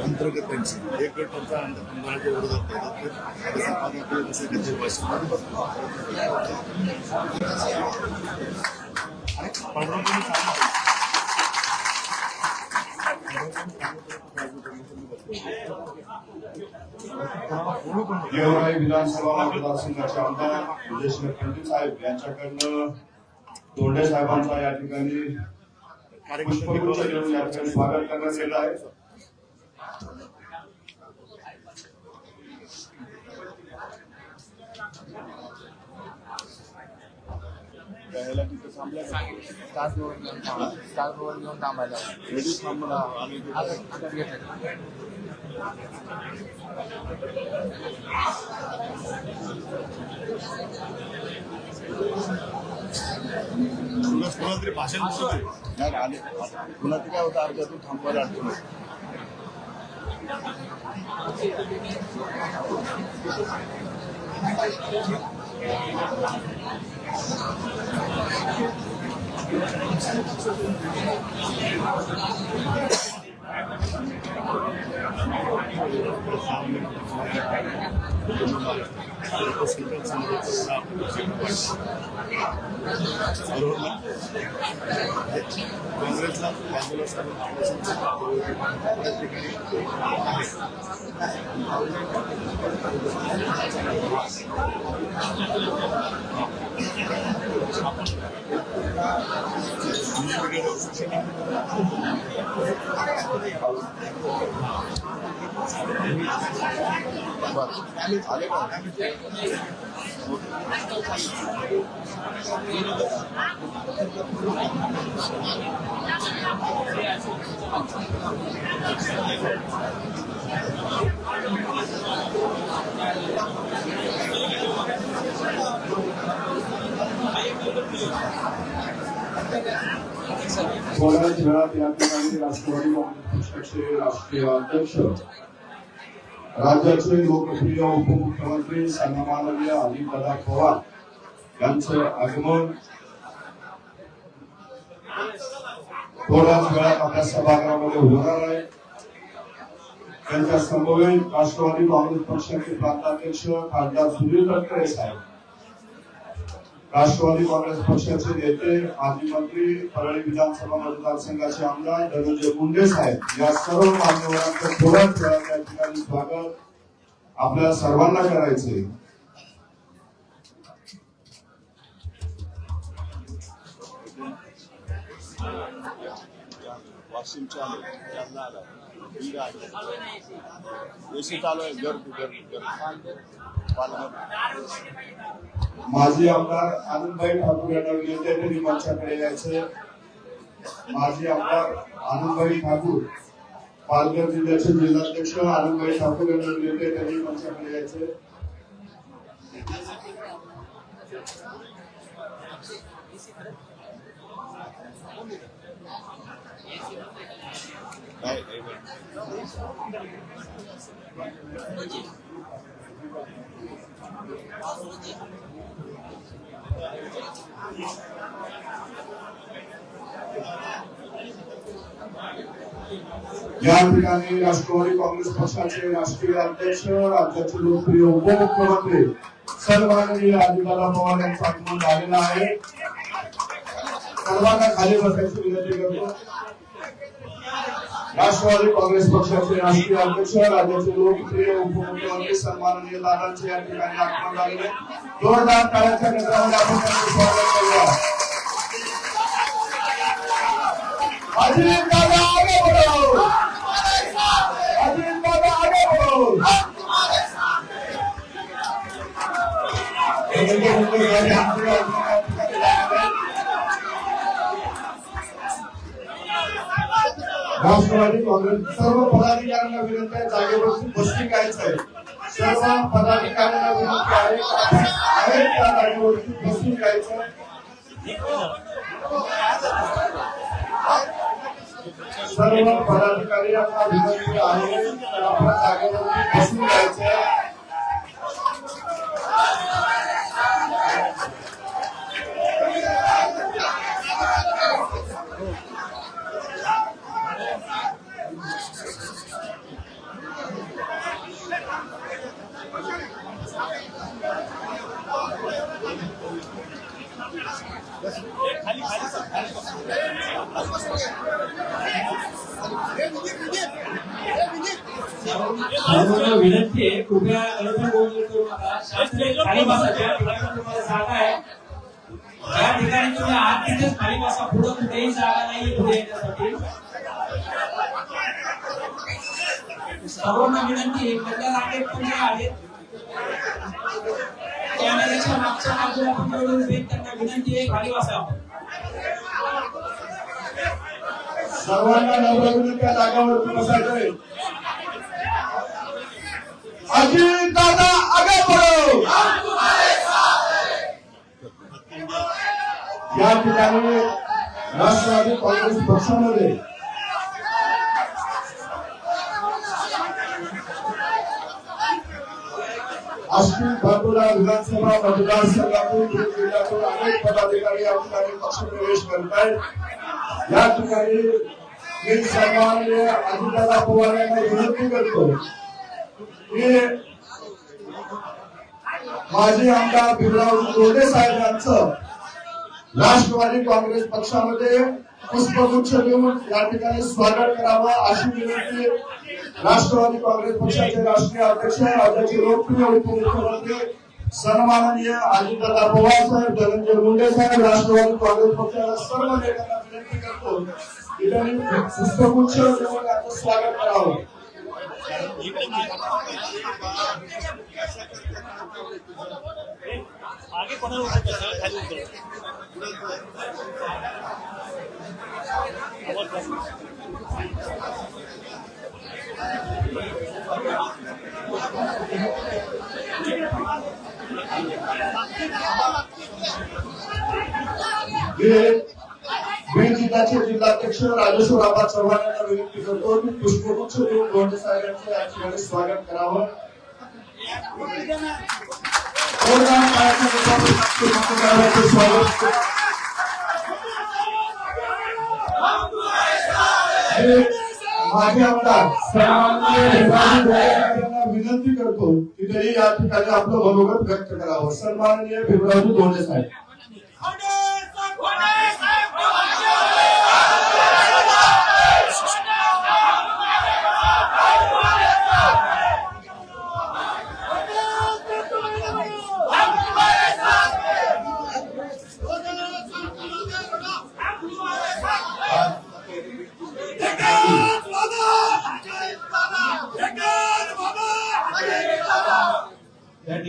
अंतर्गत एक गट त्यांचा विरोधात आपल्याला विधानसभा मतदारसंघाचे आमदार विजयसिंह खंडे साहेब यांच्याकडनं तोंडे साहेबांचा या ठिकाणी पुष्पगुच्छ घेऊन या ठिकाणी स्वागत करण्यात येत आहे त्याला तिथं थांबल्या का? स्टाफ रोड घेऊन थांबा स्टाफ रोड घेऊन थांबायला लेडीज थांबून आम्ही इथे आता आता घेतलं तुला कोणाला तरी भाषण बोलत होते. नाही आले पुन्हा ते काय होतं अर्ध्यातून थांबवायला अडचण होते. बरोबर ना काँग्रेसला बाजूला सारून प्रत्येक ठिकाणी आहे. आले का थोड्याच वेळात या ठिकाणी राष्ट्रवादी काँग्रेस पक्षाचे राष्ट्रीय अध्यक्ष राज्याचे लोकप्रिय उपमुख्यमंत्री सन्माननीय अजितदादा पवार यांचं आगमन थोड्याच वेळात आपल्या सभागृहामध्ये होणार आहे त्यांच्या समवेत राष्ट्रवादी काँग्रेस पक्षाचे प्रांताध्यक्ष खासदार सुनील तटकरे साहेब राष्ट्रवादी काँग्रेस पक्षाचे नेते माजी मंत्री परळी विधानसभा मतदारसंघाचे आमदार धनंजय मुंडे साहेब या सर्व मान्यवरांचं थोड्याच वेळात या ठिकाणी स्वागत आपल्या सर्वांना करायचे Thank you. जालना आला बीड आले एसी चालू आहे घर घर घर पालघर माजी आमदार आनंदभाई ठाकूर यांना विनंती आहे त्यांनी मंचाकडे यायचे माजी आमदार आनंदभाई ठाकूर पालघर जिल्ह्याचे जिल्हाध्यक्ष आनंदभाई ठाकूर यांना विनंती आहे त्यांनी मंचाकडे यायचे नाही नाही नाही. या ठिकाणी राष्ट्रवादी काँग्रेस पक्षाचे राष्ट्रीय अध्यक्ष राज्याचे लोकप्रिय उपमुख्यमंत्री सन्माननीय अजितदादा पवार यांचं आगमन झालेलं आहे. सर्वांना खाली बसायची विनंती करतो राष्ट्रवादी काँग्रेस पक्षाचे राष्ट्रीय अध्यक्ष राज्याचे लोकप्रिय उपमुख्यमंत्री सन्माननीय दादांचे या ठिकाणी आगमन झालेले आहे. जोरदार टाळ्यांच्या गजरामध्ये आपण त्यांचं स्वागत करूया अजित दादा आगे बढ़ो अजित दादा आगे बढ़ो राष्ट्रवादी काँग्रेस सर्व पदाधिकाऱ्यांना विनंती आहे जागेवर बसती कायच आहे. सर्व पदाधिकाऱ्यांना विनंती आहे आहेत त्या जागेवरती बसून जायचं सर्व पदाधिकारी आपला विनंती आहे आपल्या आपण जागेवरती बसून जायचं विनंती आहे कृपया खाली बसा ठिकाणी त्या ठिकाणी तुम्ही आत तिथेच खाली बसा पुढे कुठेही जागा नाही पुढे येण्यासाठी सर्वांना विनंती आहे कल्याण आहेत पण आहेत. कॅमेऱ्याच्या मागच्या बाजूला पण जेवढे उभे त्यांना विनंती आहे खाली बसा. सर्वांना नम्र त्या जागावरती बसायचंय अजित दादा आगे बढ़ो या ठिकाणी राष्ट्रवादी काँग्रेस पक्षामध्ये अश्विन बांडुरा विधानसभा मतदारसंघातून जिल्ह्यातून अनेक पदाधिकारी या ठिकाणी पक्षप्रवेश करत आहेत. या ठिकाणी मी सन्माननीय अजितदादा पवार यांना विनंती करतो की माजी आमदार भीमराव लोढे साहेब यांचं राष्ट्रवादी काँग्रेस पक्षामध्ये पुष्पगुच्छ देऊन या ठिकाणी स्वागत करावं अशी विनंती राष्ट्रवादी काँग्रेस पक्षाचे राष्ट्रीय अध्यक्ष राज्याचे लोकप्रिय उपमुख्यमंत्री सन्माननीय अजितदादा पवार साहेब धनंजय मुंडे साहेब राष्ट्रवादी काँग्रेस पक्षाच्या सर्व नेत्यांना विनंती करतो. की पुष्पगुच्छ देऊन यांचं स्वागत करावं. आगे कोणाला उभं करणार? खाली उतरव. आवाज कमी. बीड बीड जिल्ह्याचे जिल्हाध्यक्ष राजेश्वर आबा चव्हाण यांना विनंती करतो की पुष्पगुच्छ देऊन लोंढे साहेब यांचं या ठिकाणी स्वागत करावं कोरगाव काळाच्या मुद्द्यावर नागपूर मतदारांचं स्वागत बीड माजी आमदार विनंती करतो की त्यांनी या ठिकाणी आपलं मनोगत व्यक्त करावं. सन्माननीय भीमरावजी धोंडे साहेब.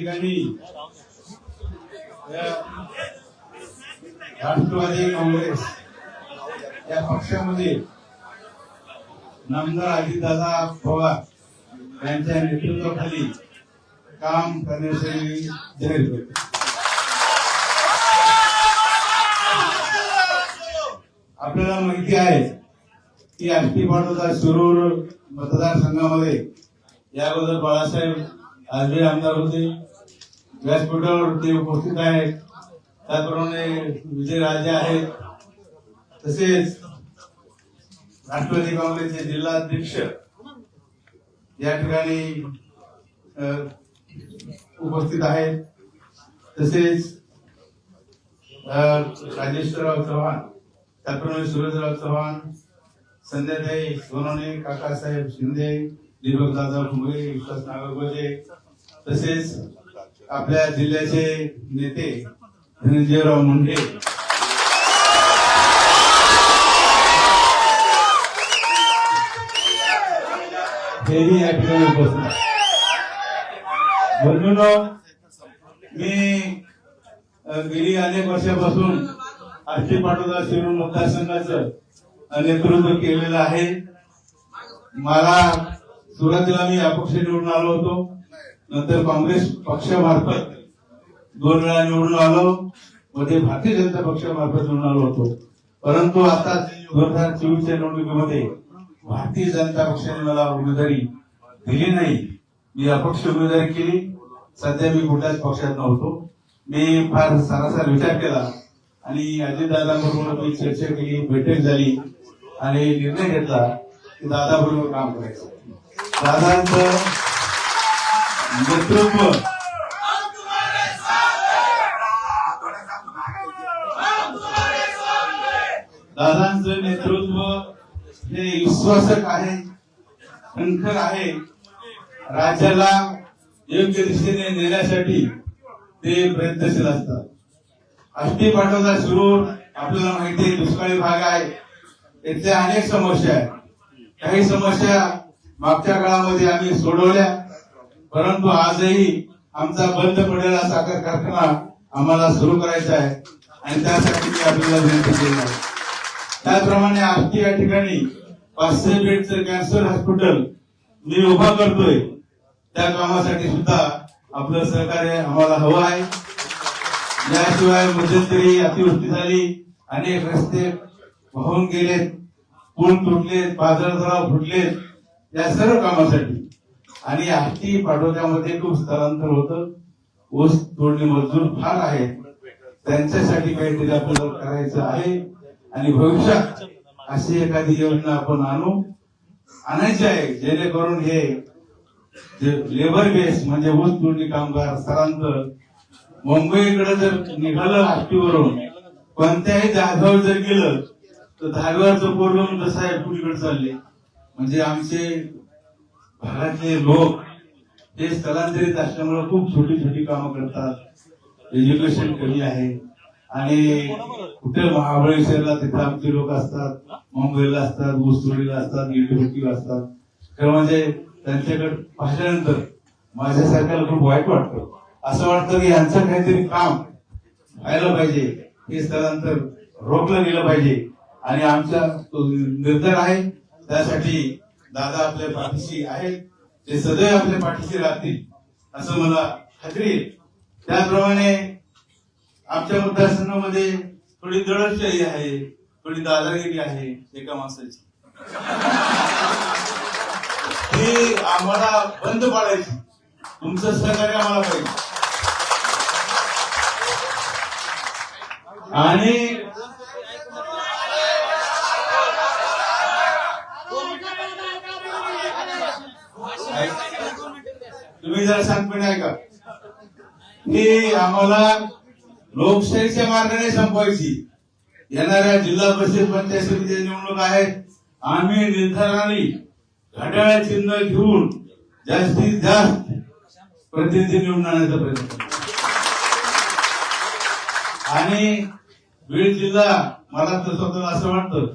ठिकाणी. या राष्ट्रवादी काँग्रेस या पक्षामध्ये नामदार अजितदादा पवार यांच्या नेतृत्वाखाली काम करण्यासाठी जाहीर करतो आपल्याला माहिती आहे की आष्टी पाटोदा शिरूर मतदारसंघामध्ये याबद्दल बाळासाहेब आजबे आमदार होते. व्यासपीठावर ते उपस्थित आहेत. त्याचप्रमाणे विजयराजे आहेत. तसेच राष्ट्रवादी काँग्रेसचे जिल्हाध्यक्ष या ठिकाणी उपस्थित आहेत. तसेच राजेश्वरराव चव्हाण त्याचप्रमाणे सुरेशराव चव्हाण संध्याताई सोनवणे काकासाहेब शिंदे दीपक दादा भुमरे विश्वास नागरगोजे तसेच आपल्या जिल्ह्याचे नेते धनंजयराव मुंडे. हेही या ठिकाणी उपस्थित आहेत. मी गेली अनेक वर्षापासून आष्टी पाटोदा शिरूर मतदारसंघाचं नेतृत्व केलेलं आहे. मला सुरुवातीला मी अपक्ष निवडून आलो होतो. नंतर काँग्रेस पक्षामार्फत दोन वेळा निवडून आलो. मध्ये भारतीय जनता पक्षामार्फत निवडून आलो होतो. परंतु आता दोन हजार चोवीसच्या निवडणुकीमध्ये भारतीय जनता पक्षाने मला उमेदवारी दिली नाही. मी अपक्ष उमेदवारी केली. सध्या मी कुठल्याच पक्षात नव्हतो. मी फार सारासार विचार केला आणि अजितदादाबरोबर मी चर्चा केली बैठक झाली आणि निर्णय घेतला की दादाबरोबर काम करायचं. दादांचं नेतृत्व दादांचं नेतृत्व हे विश्वासक आहे खणखर आहे. राज्याला योग्य दिशेने नेण्यासाठी ते प्रयत्नशील असतात. अष्टी पाठवता सुरू आपल्याला माहिती आहे दुष्काळी भाग आहे. इथल्या अनेक समस्या आहेत. काही समस्या मागच्या काळामध्ये आम्ही सोडवल्या. परंतु आजही आमचा बंद पडलेला साखर कारखाना आम्हाला सुरू करायचा आहे आणि त्यासाठी मी आपल्याला विनंती केली आहे. त्याचप्रमाणे आष्टी या ठिकाणी पाचशे बेडचं कॅन्सर हॉस्पिटल मी उभा करतोय. त्या कामासाठी सुद्धा आपलं सहकार्य आम्हाला हवं आहे. याशिवाय मध्यंतरी अतिवृष्टी झाली. अनेक रस्ते वाहून गेलेत. पूल तुटलेत. बाजार तलाव फुटलेत. या सर्व कामासाठी आणि आष्टी पाडोद्यामध्ये खूप स्थलांतर होतं. ऊस तोडणी मजदूर फार आहेत. त्यांच्यासाठी काहीतरी आपल्याला करायचं आहे. आणि भविष्यात अशी एखादी योजना आपण आणू. आणायची आहे जेणेकरून हे जे लेबर बेस म्हणजे ऊस तोडणी कामगार स्थलांतर मुंबईकडे जर निघालं आष्टीवरून कोणत्याही जागेवर जर गेलं तर धाब्यावरचं पोरगं जसं आहे पुढीकडे चालले. म्हणजे आमचे भागातले लोक ते स्थलांतरित असल्यामुळे खूप छोटी छोटी कामं करतात. एज्युकेशन कमी आहे. आणि कुठे महाबळेश्वरला तिथे आमचे लोक असतात मुंबईला असतात ऊसतोडीला असतात इडुकीला असतात. खरं म्हणजे त्यांच्याकडे पाहिल्यानंतर माझ्यासारख्याला खूप वाईट वाटतं. असं वाटतं की यांचं काहीतरी काम व्हायला पाहिजे हे स्थलांतर रोखलं गेलं पाहिजे. आणि आमचा तो निर्धार आहे त्यासाठी दादा आपल्या पाठीशी आहेत ते सदैव आपल्या पाठीशी राहतील असं मला खात्री आहे. त्याप्रमाणे आमच्या मतदारसंघामध्ये थोडी दडपशाही आहे थोडी दादागिरी आहे एका माणसाची. ती आम्हाला बंद पाडायची. तुमचं सहकार्य आम्हाला पाहिजे. आणि मी जरा शांतपणे ऐका. की आम्हाला लोकशाहीच्या मार्गाने संपवायची. येणाऱ्या जिल्हा परिषद पंचायत समितीच्या निवडणूक आहेत. आम्ही निर्धाराने घड्याळ चिन्ह घेऊन जास्तीत जास्त प्रतिनिधी निवडून आणण्याचा प्रयत्न करू. आणि बीड जिल्हा मला तर स्वतःला असं वाटतं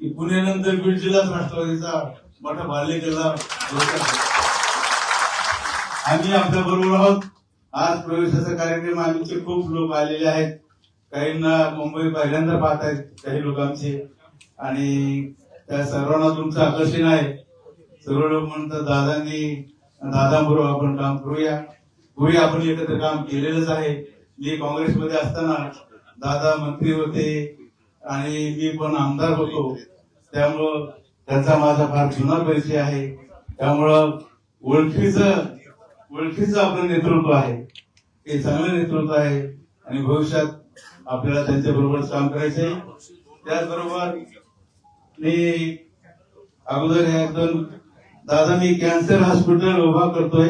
की पुण्यानंतर बीड जिल्हाच राष्ट्रवादीचा मोठा बाल्य केला आम्ही आपल्या बरोबर आहोत. आज प्रवेशाचा कार्यक्रम आमचे खूप लोक आलेले आहेत. काहींना मुंबई पहिल्यांदा पाहत आहेत काही लोकांचे. आणि त्या सर्वांना तुमचं आकर्षण आहे. सर्व लोक म्हणतात दादांनी दादाबरोबर आपण काम करूया. पूर्वी आपण एकत्र काम केलेलंच आहे. मी काँग्रेसमध्ये असताना दादा मंत्री होते आणि मी पण आमदार होतो. त्यामुळं त्याचा माझा फार जुना परिचय आहे. त्यामुळं ओळखीचं ओळखीचं आपलं नेतृत्व आहे. हे चांगलं नेतृत्व आहे. आणि भविष्यात आपल्याला त्यांच्या बरोबर काम करायचंय त्याचबरोबर मी अगोदर हे दोन दादा मी कॅन्सर हॉस्पिटल उभा करतोय.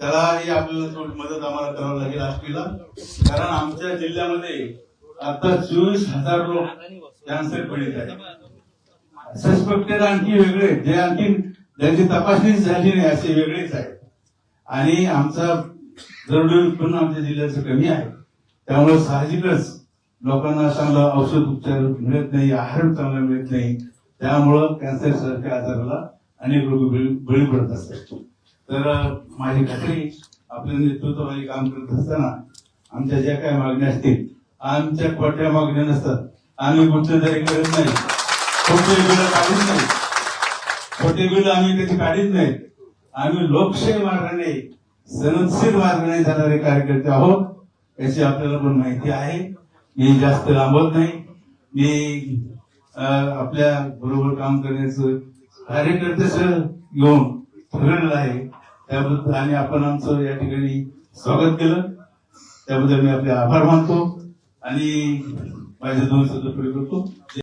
त्यालाही आपल्याला थोडी मदत आम्हाला करावी लागेल आष्टीला. कारण आमच्या जिल्ह्यामध्ये आता चोवीस हजार लोक कॅन्सर पीडित आहेत. सस्पेक्टेड आणखी वेगळे जे आणखी ज्यांची तपासणी झाली नाही असे वेगळेच आहेत. आणि आमचा जरुरी उत्पन्न आमच्या जिल्ह्याचं कमी आहे. त्यामुळे साहजिकच लोकांना चांगलं औषध उपचार मिळत नाही आहार चांगला मिळत नाही. त्यामुळं कॅन्सर सारख्या आजाराला अनेक लोक बळी पडत असतात. तर माझी खात्री आपल्या नेतृत्वाखाली काम करत असताना आमच्या ज्या काय मागण्या असतील आमच्या खोट्या मागण्या नसतात. आम्ही गुंतदारी करत नाही. खोटे बिल काढत नाही. खोटे बिल आम्ही कधी काढीत नाहीत. आम्ही लोकशाही मार्गाने सनदशीर मार्गाने जाणारे कार्यकर्ते आहोत याची आपल्याला पण माहिती आहे. मी जास्त लांबत नाही. मी आपल्या बरोबर काम करण्याचं कार्यकर्त्याचं घेऊन ठरलेलं आहे. त्याबद्दल आणि आपण आमचं या ठिकाणी स्वागत केलं. त्याबद्दल मी आपले आभार मानतो आणि माझे दोन शब्द करतो.